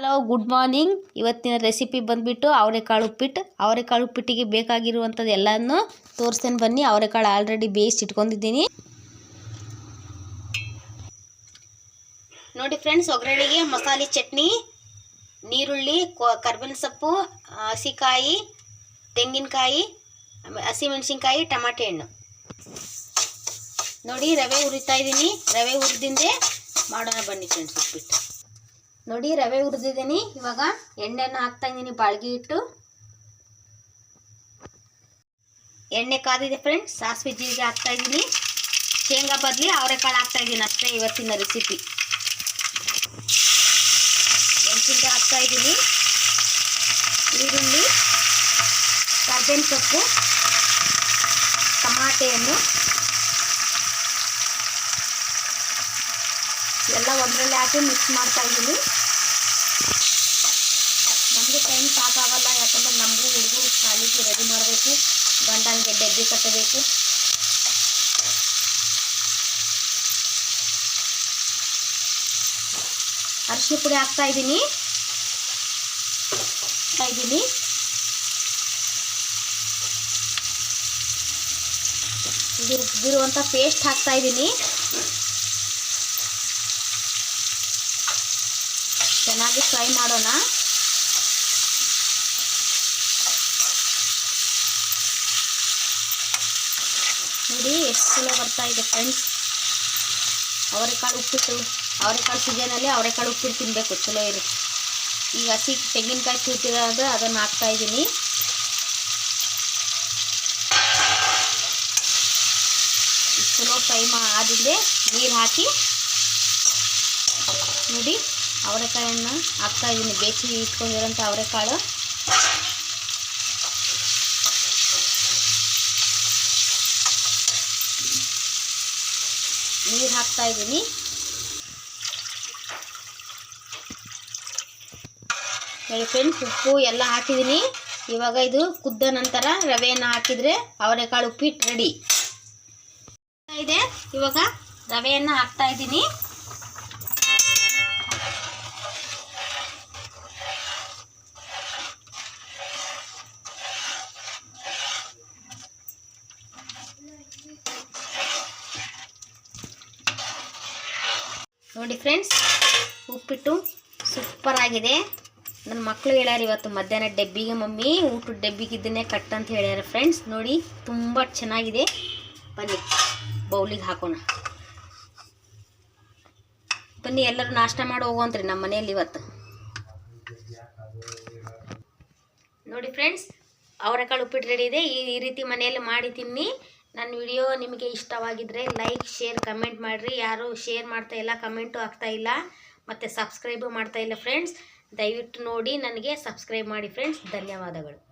Hello good morning ಇವತ್ತಿನ recipe ಬಂದುಬಿಟ್ಟು ಅವರೆಕಾಳು ಉಪ್ಪಿಟ್ಟು. ಅವರೆಕಾಳು ಉಪ್ಪಿಟ್ಟಿಗೆ ಬೇಕಾಗಿರುವಂಥದ್ದು ಎಲ್ಲನೂ ತೋರಿಸ್ತೇನೆ ಬನ್ನಿ. ಅವರೆಕಾಳು ಆಲ್ರೆಡಿ ಬೇಯಿಸಿ ಇಟ್ಕೊಂಡಿದ್ದೀನಿ. ನೋಡಿ ಫ್ರೆಂಡ್ಸ್ ಒಗ್ಗರಣೆಗೆ ಮಸಾಲೆ ಚಟ್ನಿ, ನೀರುಳ್ಳಿ ಕರ್ಬೇವಿನ ಸೊಪ್ಪು, ಹಸಿಕಾಯಿ, ತೆಂಗಿನಕಾಯಿ ಹಸಿಮೆಣಸಿನ್ಕಾಯಿ, ಟಮಾಟೆ ಹಣ್ಣು. ನೋಡಿ, ರವೆ ಹುರಿತಾ ಇದ್ದೀನಿ. ರವೆ ಹುರಿದಿಂದೆ ಮಾಡೋಣ ಬನ್ನಿ ಫ್ರೆಂಡ್ಸ್ ಉಪ್ಪಿಟ್ಟು. ನೋಡಿ ರವೆ ಹುರಿದಿದ್ದೀನಿ ಇವಾಗ ಎಣ್ಣೆನ ಹಾಕ್ತಾ ಇದ್ದೀನಿ ಬಾಳ್ಗಿ ಇಟ್ಟು ಎಣ್ಣೆ ಕಾದಿದೆ ಫ್ರೆಂಡ್ಸ್ ಸಾಸಿವೆ ಜೀರಿಗೆ ಹಾಕ್ತಾ ಇದ್ದೀನಿ. ಶೇಂಗಾ ಬದಲಿ ಅವರೆಕಾಳು ಹಾಕ್ತಾ ಇದ್ದೀನಿ ಅಷ್ಟೇ ಇವತ್ತಿನ ರೆಸಿಪಿ ಮೆಣಸಿನ್ಕಾಯಿ ಹಾಕ್ತಾ ಇದ್ದೀನಿ. ಈರುಳ್ಳಿ, ಕರ್ಬೇವಿನ ಸೊಪ್ಪು, ಟಮಾಟೆಯನ್ನು. ಎಲ್ಲ ಒಂದರಲ್ಲಿ ಹಾಕಿ ಮಿಕ್ಸ್ ಮಾಡ್ತಾ ಇದ್ದೀನಿ. ನಮಗೆ ಟೈಮ್ ಸಾಕಾಗಲ್ಲ, ಯಾಕಂದ್ರೆ ನಮಗೂ ಹುಡುಗರು ಶಾಲೆಗೆ ರೆಡಿ ಮಾಡಬೇಕು, ಗಂಡನಿಗೆ ಡಬ್ಬಿ ಕಟ್ಟಬೇಕು. ಅರಿಶಿನ ಪುಡಿ ಹಾಕ್ತಾ ಇದ್ದೀನಿ. ಹಾಕ್ತಾ ಇದ್ದೀನಿ. ಇದು ಗಿರುವಂಥ ಪೇಸ್ಟ್ ಹಾಕ್ತಾ ಇದ್ದೀನಿ. ಚೆನ್ನಾಗಿ ಫ್ರೈ ಮಾಡೋಣ. ನೋಡಿ ಎಷ್ಟು ಚಲೋ ಬರ್ತಾ ಇದೆ ಫ್ರೆಂಡ್ಸ್. ಅವರೆಕಾಳು ಉಪ್ಪಿಟ್ಟು, ಅವರೆಕಾಳು ಸೀಸನಲ್ಲಿ ಅವರೆಕಾಳು ಉಪ್ಪಿಟ್ಟು ತಿನ್ನಬೇಕು ಚಲೋ ಇರುತ್ತೆ ಈಗ ಹಸಿ ತೆಂಗಿನಕಾಯಿ ಕೂತಿರೋದು ಅದನ್ನು ಹಾಕ್ತಾ ಇದ್ದೀನಿ. ಚಲೋ ಫ್ರೈ ಮಾ ಆದಿದ್ದೆ ನೀರು ಹಾಕಿ ನೋಡಿ. ಅವರೆಕಾಯನ್ನು ಹಾಕ್ತಾ ಇದ್ದೀನಿ ಬೇಯಿಸಿ ಇಟ್ಕೊಂಡಿರೋಂಥ ಅವರೆಕಾಳು. ನೀರು ಹಾಕ್ತಾ ಇದ್ದೀನಿ. ಹೇಳಿ ಫ್ರೆಂಡ್ಸ್ ಉಪ್ಪು ಎಲ್ಲ ಹಾಕಿದ್ದೀನಿ. ಇವಾಗ ಇದು ಕುದ್ದ ನಂತರ ರವೆಯನ್ನು ಹಾಕಿದರೆ ಅವರೆಕಾಳು ಉಪ್ಪಿಟ್ಟು ರೆಡಿ ಇದೆ. ಇವಾಗ ರವೆಯನ್ನು ಹಾಕ್ತಾ ಇದ್ದೀನಿ. ನೋಡಿ ಫ್ರೆಂಡ್ಸ್ ಉಪ್ಪಿಟ್ಟು ಸೂಪರ್ ಆಗಿದೆ. ನನ್ನ ಮಕ್ಕಳು ಹೇಳ್ಯಾರ ಇವತ್ತು ಮಧ್ಯಾಹ್ನ ಡಬ್ಬಿಗೆ, ಮಮ್ಮಿ ಊಟದ ಡಬ್ಬಿಗೆ ಇದನ್ನೇ ಕಟ್ ಅಂತ ಹೇಳ್ಯಾರ ಫ್ರೆಂಡ್ಸ್ ನೋಡಿ, ತುಂಬ ಚೆನ್ನಾಗಿದೆ. ಬನ್ನಿ, ಬೌಲಿಗೆ ಹಾಕೋಣ. ಬನ್ನಿ, ಎಲ್ಲರೂ ನಾಷ್ಟ ಮಾಡಿ, ಹೋಗುವಂತ್ರಿ ನಮ್ಮ ಮನೆಯಲ್ಲಿ ಇವತ್ತು. ನೋಡಿ ಫ್ರೆಂಡ್ಸ್ ಅವರೆಕಾಳು ಉಪ್ಪಿಟ್ಟು ರೆಡಿ ಇದೆ. ಈ ರೀತಿ ಮನೆಯಲ್ಲಿ ಮಾಡಿ ತಿನ್ನಿ. ನನ್ನ ವಿಡಿಯೋ ನಿಮಗೆ ಇಷ್ಟವಾಗಿದ್ದರೆ ಲೈಕ್, ಶೇರ್, ಕಮೆಂಟ್ ಮಾಡಿರಿ. ಯಾರು ಶೇರ್ ಮಾಡ್ತಾ ಇಲ್ಲ, ಕಮೆಂಟು ಆಗ್ತಾ ಇಲ್ಲ, ಮತ್ತು ಸಬ್ಸ್ಕ್ರೈಬು ಮಾಡ್ತಾ ಇಲ್ಲ ಫ್ರೆಂಡ್ಸ್ ದಯವಿಟ್ಟು ನೋಡಿ, ನನಗೆ ಸಬ್ಸ್ಕ್ರೈಬ್ ಮಾಡಿ ಫ್ರೆಂಡ್ಸ್ ಧನ್ಯವಾದಗಳು.